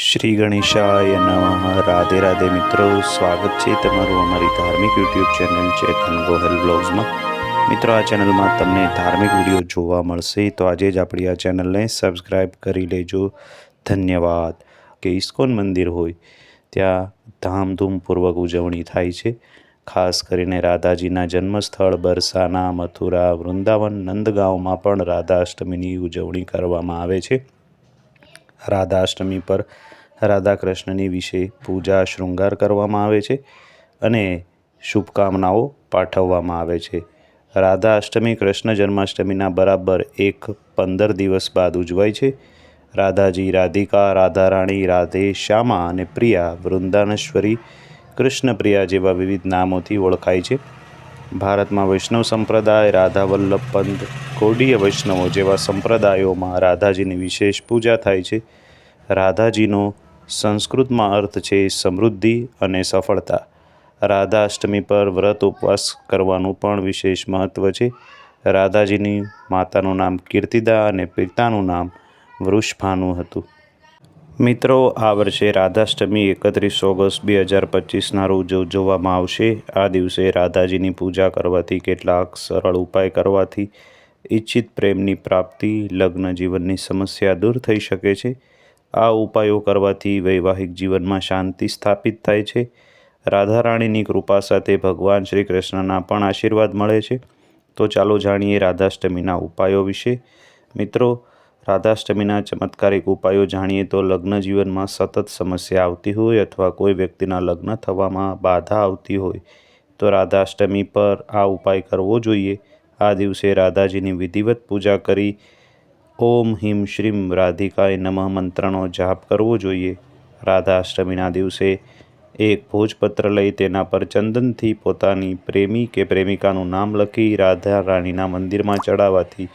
શ્રી ગણેશાય નમઃ. રાધે રાધે મિત્રો, સ્વાગત છે તમારું અમારી ધાર્મિક યુટ્યુબ ચેનલ ચેતન ગોહલ બ્લોગ્સમાં. મિત્રો, આ ચેનલમાં તમને ધાર્મિક વીડિયો જોવા મળશે, તો આજે જ આપણી આ ચેનલને સબસ્ક્રાઈબ કરી લેજો. ધન્યવાદ. કે ઇસ્કોન મંદિર હોય, ત્યાં ધામધૂમપૂર્વક ઉજવણી થાય છે. ખાસ કરીને રાધાજીના જન્મસ્થળ બરસાના, મથુરા, વૃંદાવન, નંદગાંવમાં પણ રાધાષ્ટમીની ઉજવણી કરવામાં આવે છે. રાધાષ્ટમી પર રાધા કૃષ્ણની વિશે પૂજા, શૃંગાર કરવામાં આવે છે અને શુભકામનાઓ પાઠવવામાં આવે છે. રાધા અષ્ટમી, કૃષ્ણ જન્માષ્ટમીના બરાબર એક પંદર દિવસ બાદ ઉજવાય છે. રાધાજી રાધિકા, રાધારાણી, રાધે, શ્યામા અને પ્રિયા વૃંદાનેશ્વરી કૃષ્ણપ્રિયા જેવા વિવિધ નામોથી ઓળખાય છે. ભારતમાં વૈષ્ણવ સંપ્રદાય, રાધા વલ્લભ પંથ, કોડીય વૈષ્ણવો જેવા સંપ્રદાયોમાં રાધાજીની વિશેષ પૂજા થાય છે. રાધાજીનો સંસ્કૃતમાં અર્થ છે સમૃદ્ધિ અને સફળતા. રાધાષ્ટમી પર વ્રત ઉપવાસ કરવાનું પણ વિશેષ મહત્ત્વ છે. રાધાજીની માતાનું નામ કીર્તિદા અને પિતાનું નામ વૃષભાનું હતું. મિત્રો, આ વર્ષે રાધાષ્ટમી એકત્રીસ ઓગસ્ટ બે હજાર પચીસના રોજ ઉજવવામાં આવશે. આ દિવસે રાધાજીની પૂજા કરવાથી કેટલાક સરળ ઉપાય કરવાથી ઈચ્છિત પ્રેમની પ્રાપ્તિ, લગ્ન જીવનની સમસ્યા દૂર થઈ શકે છે. આ ઉપાયો કરવાથી વૈવાહિક જીવનમાં શાંતિ સ્થાપિત થાય છે. રાધા રાણીની કૃપા સાથે ભગવાન શ્રી કૃષ્ણના પણ આશીર્વાદ મળે છે. તો ચાલો જાણીએ રાધાષ્ટમીના ઉપાયો વિશે. મિત્રો, રાધાષ્ટમીના ચમત્કારિક ઉપાયો જાણીએ તો લગ્ન જીવનમાં સતત સમસ્યા આવતી હોય અથવા કોઈ વ્યક્તિના લગ્ન થવામાં બાધા આવતી હોય, તો રાધાષ્ટમી પર આ ઉપાય કરવો જોઈએ. આ દિવસે રાધાજીની વિધિવત પૂજા કરી ઓમ હિમ શ્રીમ રાધિકાય નમઃ મંત્રનો જાપ કરવો જોઈએ. રાધાષ્ટમીના દિવસે એક ભોજપત્ર લઈ તેના પર ચંદનથી પોતાની પ્રેમી કે પ્રેમિકાનું નામ લખી રાધા રાણીના મંદિરમાં ચડાવવાથી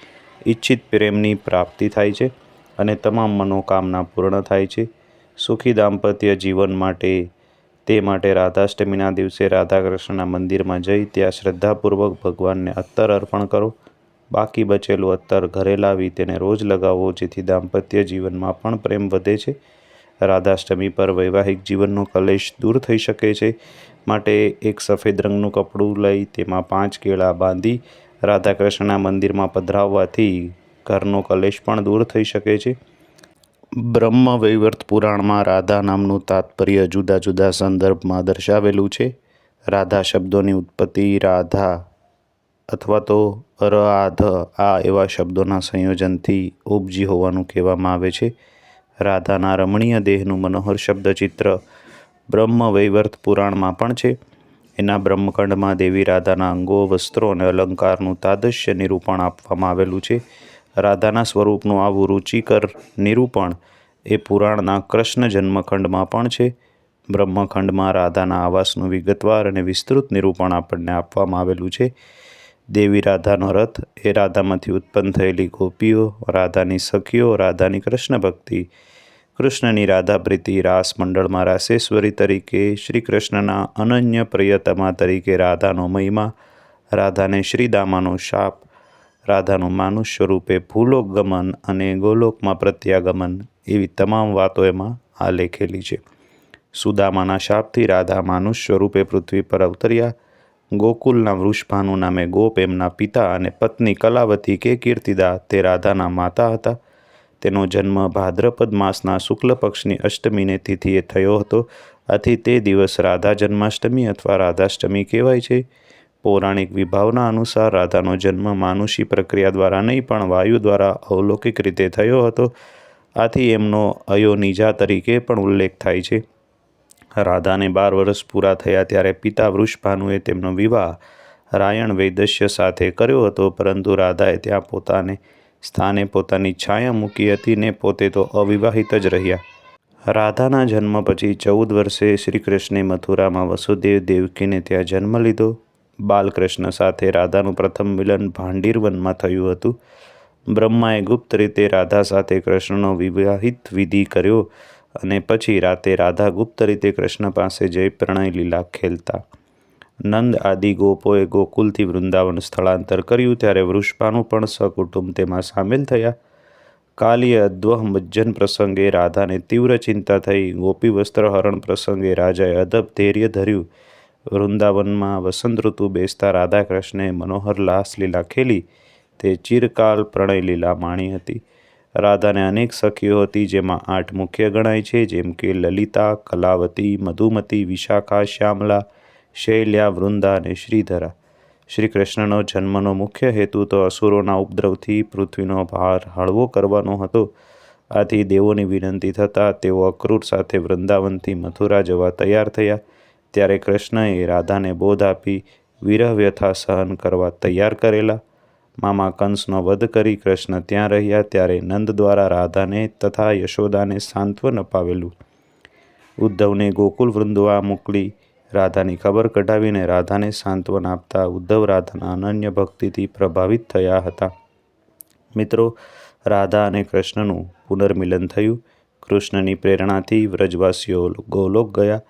ઈચ્છિત પ્રેમની પ્રાપ્તિ થાય છે અને તમામ મનોકામના પૂર્ણ થાય છે. સુખી દાંપત્ય જીવન માટે, તે માટે રાધાષ્ટમીના દિવસે રાધા કૃષ્ણના મંદિરમાં જઈ ત્યાં શ્રદ્ધાપૂર્વક ભગવાનને અત્તર અર્પણ કરો. બાકી બચેલું અત્તર ઘરે લાવી તેને રોજ લગાવો જેથી દાંપત્ય જીવનમાં પણ પ્રેમ વધે છે. રાધાષ્ટમી પર વૈવાહિક જીવનનો કલેશ દૂર થઈ શકે છે. માટે એક સફેદ રંગનું કપડું લઈ તેમાં પાંચ કેળા બાંધી રાધા કૃષ્ણના મંદિરમાં પધરાવવાથી ઘરનો કલેશ પણ દૂર થઈ શકે છે. બ્રહ્મ વૈવર્ત પુરાણમાં રાધા નામનું તાત્પર્ય જુદા જુદા સંદર્ભમાં દર્શાવેલું છે. રાધા શબ્દોની ઉત્પત્તિ રાધા અથવા તો રાધ આ એવા શબ્દોના સંયોજનથી ઉપજી હોવાનું કહેવામાં આવે છે. રાધાના રમણીય દેહનું મનોહર શબ્દચિત્ર બ્રહ્મ વૈવર્ત પુરાણમાં પણ છે. એના બ્રહ્મખંડમાં દેવી રાધાના અંગો, વસ્ત્રો અને અલંકારનું તાદશ્ય નિરૂપણ આપવામાં આવેલું છે. રાધાના સ્વરૂપનું આવું રુચિકર નિરૂપણ એ પુરાણના કૃષ્ણ જન્મખંડમાં પણ છે. બ્રહ્મખંડમાં રાધાના આવાસનું વિગતવાર અને વિસ્તૃત નિરૂપણ આપણને આપવામાં આવેલું છે. દેવી રાધાનો રથ. એ રાધામાંથી ઉત્પન્ન થયેલી ગોપીઓ, રાધાની સખીઓ, રાધાની કૃષ્ણ ભક્તિ. કૃષ્ણની રાધા પ્રીતિ રાસ મંડળમાં રાસેશ્વરી તરીકે શ્રી કૃષ્ણના અનન્ય પ્રિયતમા તરીકે રાધાનો મહિમા, રાધાને શ્રીદામાનો શાપ, રાધાનું માનુષ સ્વરૂપે ભૂલોક ગમન અને ગોલોકમાં પ્રત્યાગમન એવી તમામ વાતો એમાં આલેખેલી છે. સુદામાના શાપથી રાધા માનુષ સ્વરૂપે પૃથ્વી પર અવતર્યા. ગોકુલના વૃષભાનુ નામે ગોપ એમના પિતા અને પત્ની કલાવતી કે કીર્તિદા તે રાધાના માતા હતા. તેનો જન્મ ભાદ્રપદ માસના શુક્લ પક્ષની અષ્ટમીને તિથિએ થયો હતો. આથી તે દિવસ રાધા જન્માષ્ટમી અથવા રાધાષ્ટમી કહેવાય છે. પૌરાણિક વિભાવના અનુસાર રાધાનો જન્મ માનુષી પ્રક્રિયા દ્વારા નહીં, પણ વાયુ દ્વારા અવલૌકિક રીતે થયો હતો. આથી એમનો અયોનિજા તરીકે પણ ઉલ્લેખ થાય છે. રાધાને બાર વર્ષ પૂરા થયા ત્યારે પિતા વૃષભાનુએ તેમનો વિવાહ રાયણ વૈદસ્ય સાથે કર્યો હતો, પરંતુ રાધાએ ત્યાં પોતાને સ્થાને પોતાની છાયા મૂકી હતી ને પોતે તો અવિવાહિત જ રહ્યા. રાધાના જન્મ પછી ચૌદ વર્ષે શ્રીકૃષ્ણે મથુરામાં વસુદેવ દેવકીને ત્યાં જન્મ લીધો. બાલકૃષ્ણ સાથે રાધાનું પ્રથમ મિલન ભાંડીરવનમાં થયું હતું. બ્રહ્માએ ગુપ્ત રીતે રાધા સાથે કૃષ્ણનો વિવાહિત વિધિ કર્યો. અને પછી રાતે રાધા ગુપ્ત રીતે કૃષ્ણ પાસે જઈ પ્રણય લીલા ખેલતા. નંદ આદિ ગોપોએ ગોકુલથી વૃંદાવન સ્થળાંતર કર્યું ત્યારે વૃષભાનું પણ સકુટુંબ તેમાં સામેલ થયા. કાલીય અદ્વહ મજ્જન પ્રસંગે રાધાને તીવ્ર ચિંતા થઈ. ગોપી વસ્ત્ર હરણ પ્રસંગે રાજાએ અદબ ધૈર્ય ધર્યું. વૃંદાવનમાં વસંત ઋતુ બેસતા રાધા કૃષ્ણે મનોહર લાસલીલા ખેલી. તે ચિરકાલ પ્રણય લીલા માણી હતી. રાધાને અનેક સખીઓ હતી, જેમાં આઠ મુખ્ય ગણાય છે, જેમ કે લલિતા, કલાવતી, મધુમતી, વિશાખા, શ્યામલા, શૈલ્યા, વૃંદા અને શ્રીધરા. શ્રી કૃષ્ણનો જન્મનો મુખ્ય હેતુ તો અસુરોના ઉપદ્રવથી પૃથ્વીનો ભાર હળવો કરવાનો હતો. આથી દેવોની વિનંતી થતાં તેઓ અક્રૂર સાથે વૃંદાવનથી મથુરા જવા તૈયાર થયા. ત્યારે કૃષ્ણએ રાધાને બોધ આપી વિરહ વ્યથા સહન કરવા તૈયાર કરેલા. મામા કંસનો વધ કરી કૃષ્ણ ત્યાં રહ્યા ત્યારે નંદ દ્વારા રાધાને તથા યશોદાને સાંત્વન અપાવેલું. ઉદ્ધવને ગોકુલ વૃંદવા મોકલી રાધાની ખબર કઢાવીને રાધાને સાંત્વન આપતા ઉદ્ધવ રાધાના અનન્ય ભક્તિથી પ્રભાવિત થયા હતા. મિત્રો, રાધા અને કૃષ્ણનું પુનર્મિલન થયું. કૃષ્ણની પ્રેરણાથી વ્રજવાસીઓ ગોલોક ગયા.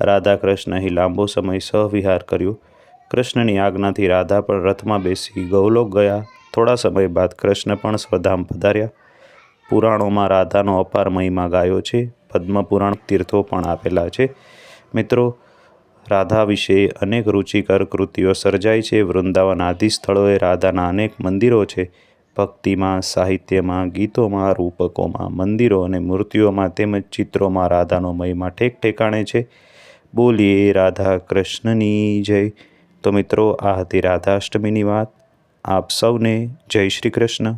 રાધા કૃષ્ણ અહીં લાંબો સમય સહવિહાર કર્યો. કૃષ્ણની આજ્ઞાથી રાધા પણ રથમાં બેસી ગૌલોક ગયા. થોડા સમય બાદ કૃષ્ણ પણ સ્વધામ પધાર્યા. પુરાણોમાં રાધાનો અપાર મહિમા ગાયો છે. પદ્મપુરાણ તીર્થો પણ આપેલા છે. મિત્રો, રાધા વિશે અનેક રુચિકર કૃતિઓ સર્જાઈ છે. વૃંદાવન આદિ સ્થળોએ રાધાના અનેક મંદિરો છે. ભક્તિમાં, સાહિત્યમાં, ગીતોમાં, રૂપકોમાં, મંદિરો અને મૂર્તિઓમાં તેમજ ચિત્રોમાં રાધાનો મહિમા ઠેક ઠેકાણે છે. બોલીએ રાધા કૃષ્ણની જય. તો મિત્રો આ હતી રાધાષ્ટમીની વાત. આપ સૌને જય શ્રી કૃષ્ણ.